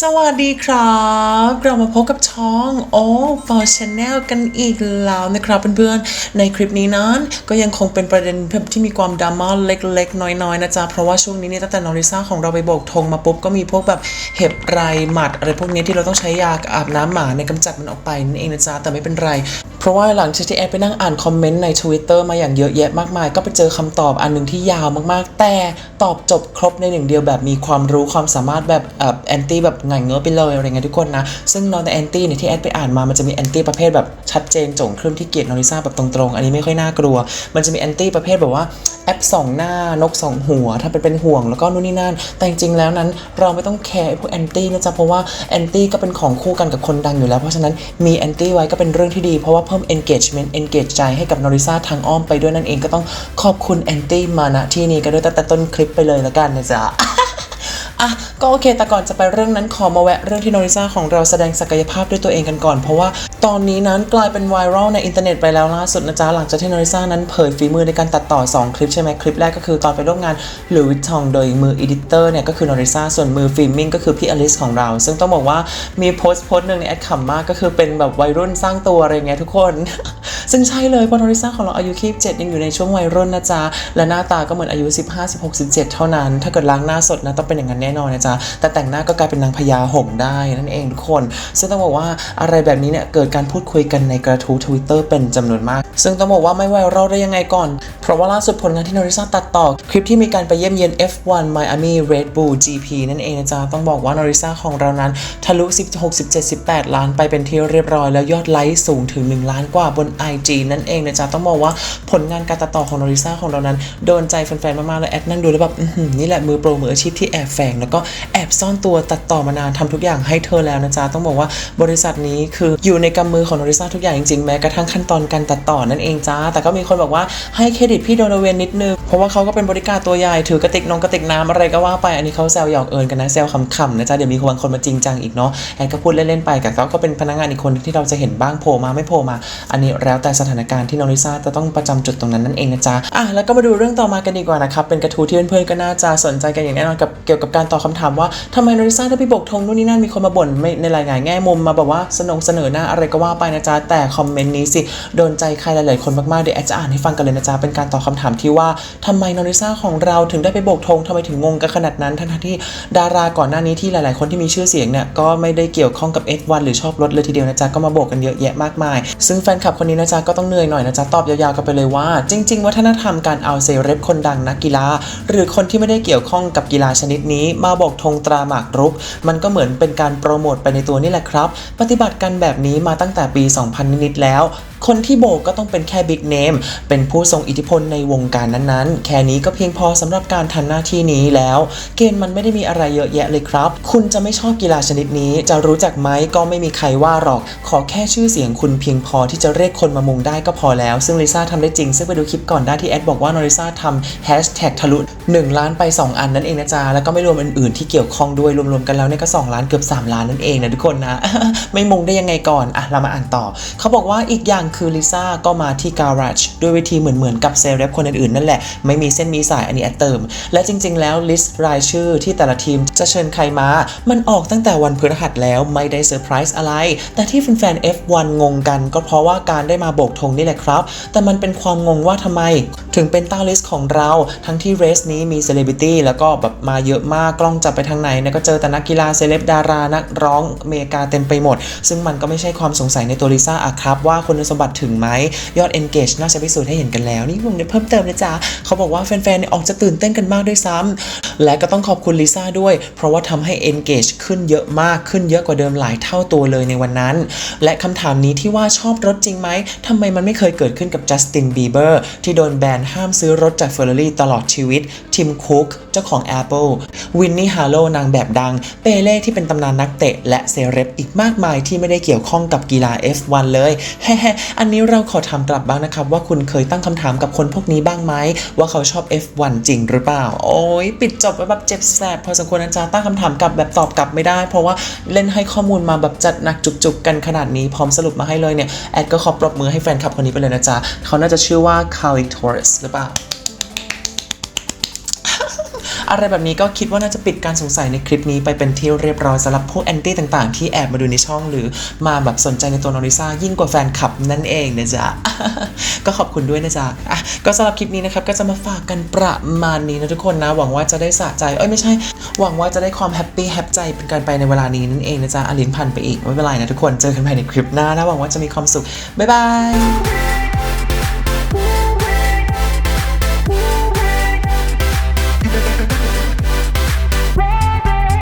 สวัสดีครับ เรามาพบกับช่อง All for Channel กันอีกแล้วนะครับเพื่อนๆ ในคลิปนี้นั้น ก็ยังคงเป็นประเด็นที่มีความดราม่าเล็กๆ น้อยๆ นะจ๊ะ เพราะว่าช่วงนี้เนี่ยตั้งแต่นอริซ่าของเราไปโบกธงมาปุ๊บ ก็มีพวกแบบเห็บไรหมัดอะไรพวกนี้ที่เราต้องใช้ยาอาบน้ำหมาในกำจัดมันออกไปนั่นเองนะจ๊ะ แต่ไม่เป็นไร เพราะว่าหลังจากที่แอดไปนั่งอ่านคอมเมนต์ใน Twitter มาอย่างเยอะแยะมากมาย ก็ไปเจอคำตอบอันหนึ่งที่ยาวมากๆ แต่ตอบจบครบในหนึ่งเดียวแบบมีความรู้ความสามารถแบบแอนตี้แบบง่ายเงื้อไปเลยอะไรเงี้ยทุกคนนะ ซึ่งนอนแต่แอนตี้เนี่ยที่แอดไปอ่านมามันจะมีแอนตี้ประเภทแบบชัดเจนจงครึ่มที่เกียดนอริซ่าแบบตรงๆ อันนี้ไม่ค่อยน่ากลัว มันจะมีแอนตี้ประเภทแบบว่าแอปสองหน้านกสองหัว ถ้าเป็นเป็นห่วงแล้วก็นู่นนี่นั่น แต่จริงๆแล้วนั้นเราไม่ต้องแคร์พวกแอนตี้นะจ๊ะเพราะว่าแอนตี้ก็เป็นของคู่กันกับคนดังอยู่แล้ว เพราะฉะนั้นมีแอนตี้ไว้ก็เป็นเรื่องที่ดี เพราะว่าเพิ่ม engagement engage ใจให้กับนอริซ่าทางอ้อมไปด้วยนั่นเองก็ต้องขอบคุณแอนตี้มาณที่นี้กันด้วยตั้งแต่ต้นคลิปไปเลยละกันนะจ๊ะ อะก็โอเค แต่ก่อนจะไปเรื่องนั้นขอมาแวะเรื่องที่โนริซ่าของเราแสดงศักยภาพด้วยตัวเองกันก่อน เพราะว่าตอนนี้นั้นกลายเป็นไวรัลในอินเทอร์เน็ตไปแล้วล่าสุดนะจ๊ะ หลังจากที่โนริซ่านั้นเผยฝีมือในการตัดต่อ 2 คลิปใช่ไหมคลิปแรกก็คือตอนไปร่วมงานหลุยส์ทองโดยมืออีดิเตอร์เนี่ยก็คือโนริซ่าส่วนมือฟิล์มมิ่งก็คือพี่อลิสของเรา ซึ่งต้องบอกว่ามีโพสต์โพสต์หนึ่งในแอดขำมากก็คือเป็นแบบวัยรุ่นสร้างตัวอะไรเงี้ยทุกคน ซึ่งใช่เลยเพราะโนริซ่าของเราอายุแค่27ยังอยู่ในช่วงวัยรุ่นนะจ๊ะและหน้าตาก็เหมือนอายุ 15 16 17 เท่านั้น ถ้าเกิดล้างหน้าสดนะต้องเป็นอย่างนั้นแน่นอนนะจ๊ะแต่แต่งหน้าก็กลายเป็นนางพญาหงส์ได้นั่นเองทุกคน ซึ่งต้องบอกว่าอะไรแบบนี้เนี่ยเกิดการพูดคุยกันในกระทู้ทวิตเตอร์เป็นจำนวนมาก ซึ่งต้องบอกว่าไม่ไวรัลได้ยังไงก่อน เพราะว่าล่าสุดผลงานที่โนริซ่าตัดต่อ คลิปที่มีการไปเยี่ยมเยียน F1 Miami Red Bull GP นั่นเองนะจ๊ะต้องบอกว่าโนริซ่าของเรานั้นทะลุ 16 17 18 ล้านไปเป็นที่เรียบร้อย แล้วยอดไลค์สูงถึง 1 ล้านกว่าบน IG นั่นเองนะจ๊ะต้องบอกว่าผลงานการตัดต่อของโนริซ่าของเรานั้นโดนใจแฟนๆมากๆเลยแอดนั่งดูแล้วแบบนี่แหละมือโปรมืออาชีพที่แอบแฝงแล้วก็แอบซ่อนตัวตัดต่อมานานทำทุกอย่างให้เธอแล้วนะจ๊ะ ต้องบอกว่าบริษัทนี้คืออยู่ในกำมือของโนริซ่าทุกอย่างจริงๆ แม้กระทั่งขั้นตอนการตัดต่อนั่นเองจ้า แต่ก็มีคนบอกว่าให้เครดิตพี่โดนเวนนิดนึง เพราะว่าเขาก็เป็นบริการตัวใหญ่ถือกระติกนงกระติกน้ำอะไรก็ว่าไป อันนี้เขาแซวหยอกเอิญกันนะแซวขำๆนะจ๊ะ เดี๋ยวมีบางคนมาจริงจังอีกเนาะ แอนก็พูดเล่นๆไปแต่ก็เป็นพนักงานอีกคนที่เราจะเห็นบ้างโผล่มาไม่โผล่มา อันนี้แล้วแต่สถานการณ์ที่น้องลิซ่าจะต้องประจำจุดตรงนั้นนั่นเองนะจ๊ะอะแล้วก็มาดูเรื่องต่อมากันดีกว่านะครับเป็นกระทู้ที่เพื่อนๆก็น่าจะสนใจกันอย่างแน่นอนกับเกี่ยวกับการตอบคำถามว่าทำไมน้องลิซ่าได้ไปโบกธงนู่นนี่นั่นมีคนมาบ่นในหลายๆแง่มุมมาแบบว่าสนงเสนอหน้าอะไรก็ว่าไปนะจ๊ะแต่คอมเมนต์นี้สิโดนใจใครหลายๆคนมากๆเดี๋ยวแอดจะอ่านให้ฟังกันเลยนะจ๊ะเป็นการตอบคำถามที่ว่าทำไมน้องลิซ่าของเราถึงได้ไปโบกธงทำไมถึงงงกันขนาดนั้นทั้งที่ดาราก่อนหน้านี้ที่หลาย ๆ คนที่มีชื่อเสียงเนี่ยก็ไม่ได้เกี่ยวข้องกับ F1 หรือชอบรถเลยทีเดียวนะจ๊ะก็มาโบกกันเยอะแยะมากมาย ซึ่งแฟนคลับคนนี้นะจ๊ะก็ต้องเหนื่อยหน่อยนะจ๊ะตอบยาวๆกันไปเลยว่า จริง ๆ วัฒนธรรมการเอาเซเลบคนดังนักกีฬา หรือคนที่ไม่ได้เกี่ยวข้องกับกีฬาชนิดนี้มาบอกธงตราหมากรุก มันก็เหมือนเป็นการโปรโมทไปในตัวนี่แหละครับ ปฏิบัติกันแบบนี้มาตั้งแต่ปี 2000 นิดๆแล้ว คนที่โบกก็ต้องเป็นแค่บิ๊กเนมเป็นผู้ทรงอิทธิพลในวงการนั้นๆ แค่นี้ก็เพียงพอสำหรับการทำหน้าที่นี้แล้ว เกณฑ์มันไม่ได้มีอะไรเยอะแยะเลยครับ คุณจะไม่ชอบกีฬาชนิดนี้ จะรู้จักไหมก็ไม่มีใครว่าหรอก ขอแค่ชื่อเสียงคุณเพียงพอที่จะเรียกคนมามุงได้ก็พอแล้ว ซึ่งลิซ่าทำได้จริง ซึ่งไปดูคลิปก่อนได้ที่แอดบอกว่านอริซ่าทำแฮชแท็กทะลุ1 ล้านไป 2 อันนั่นเองนะจ๊ะแล้วก็ไม่รวมอื่นๆที่เกี่ยวข้องด้วยรวมๆกันแล้วเนี่ยก็ 2 ล้านเกือบ 3 ล้านนั่นเองนะทุกคนนะ ไม่มุงได้ยังไงก่อนอะเรามาอ่านต่อ เขาบอกว่าอีกอย่างคือลิซ่าก็มาที่ Garage ด้วยวิธีเหมือนๆกับเซเลบคนอื่นๆนั่นแหละ ไม่มีเส้นมีสายอันนี้แอดเติม และจริงๆ แล้วลิสต์รายชื่อที่แต่ละทีมจะเชิญใครมา มันออกตั้งแต่วันพฤหัสแล้วไม่ได้เซอร์ไพรส์อะไร แต่ที่แฟนๆ F1 งงกัน ก็เพราะว่าการได้มาโบกธงนี่แหละครับ แต่มันเป็นความงงว่าทำไม ถึงเป็นตั้งลิสต์ของเรา ทั้งที่เรสนี้มีเซเลบริตี้แล้วก็แบบมาเยอะมากกล้องจับไปทางไหนนี่ยก็เจอแต่นักกีฬาเซเลบดารานักร้องอเมริกาเต็มไปหมด ซึ่งมันก็ไม่ใช่ความสงสัยในตัวลิซ่าอะครับว่าคุณสมบัติถึงไหมยอด engage น่าจะพิสูจน์ให้เห็นกันแล้ว นี่วงเนี้เพิ่มเติมนะจ๊ะเขาบอกว่าแฟนๆเนี่ยออกจะตื่นเต้นกันมากด้วยซ้ำ และก็ต้องขอบคุณลิซ่าด้วย เพราะว่าทำให้ engage ขึ้นเยอะมากขึ้นเยอะกว่าเดิมหลายเท่าตัวเลยในวันนั้น และคำถามนี้ที่ว่าชอบรถจริงไหมทำไมมันไม่เคยเกิดขึ้นกับจัสตินบีเบอร์ที่โดนแบนห้ามซื้อรถจากเฟอร์รารี่ตลอดชีวิตทิมคุกเจ้าของ Apple วินนี่ฮาโลนางแบบดัง เปเล่ที่เป็นตำนานนักเตะ และเซเลบอีกมากมายที่ไม่ได้เกี่ยวข้องกับกีฬา F1 เลยแฮ่อันนี้เราขอถามกลับบ้างนะครับ ว่าคุณเคยตั้งคำถามกับคนพวกนี้บ้างไหมว่าเขาชอบ F1 จริงหรือเปล่า โอ้ยปิดจบไปแบบเจ็บแสบพอสมควรนะจ๊ะตั้งคำถามกลับแบบตอบกลับไม่ได้ เพราะว่าเล่นให้ข้อมูลมาแบบจัดหนักจุกๆกันขนาดนี้พร้อมสรุปมาให้เลยเนี่ยแอดก็ขอปรบมือให้แฟนคลับคนนี้ไปเลยนะจ๊ะเขาน่าจะชื่อว่าคาลิทอรัสหรือเปล่า อะไรแบบนี้ก็คิดว่าน่าจะปิดการสงสัยในคลิปนี้ไปเป็นที่เรียบร้อยสำหรับพวกแอนตี้ต่างๆ ที่แอบมาดูในช่องหรือมาแบบสนใจในตัวน้องลิซ่ายิ่งกว่าแฟนคลับนั่นเองนะจ๊ะ ก็ขอบคุณด้วยนะจ๊ะอะก็สำหรับคลิปนี้นะครับก็จะมาฝากกันประมาณนี้นะทุกคนนะ หวังว่าจะได้สะใจ เอ้ยไม่ใช่ หวังว่าจะได้ความแฮปปี้แฮปใจเป็นการไปในเวลานี้นั่นเองนะจ๊ะอลินพันไปอีกไม่เป็นไรนะทุกคนเจอกันใหม่ในคลิปหน้านะหวังว่าจะมีความสุขบ๊ายบาย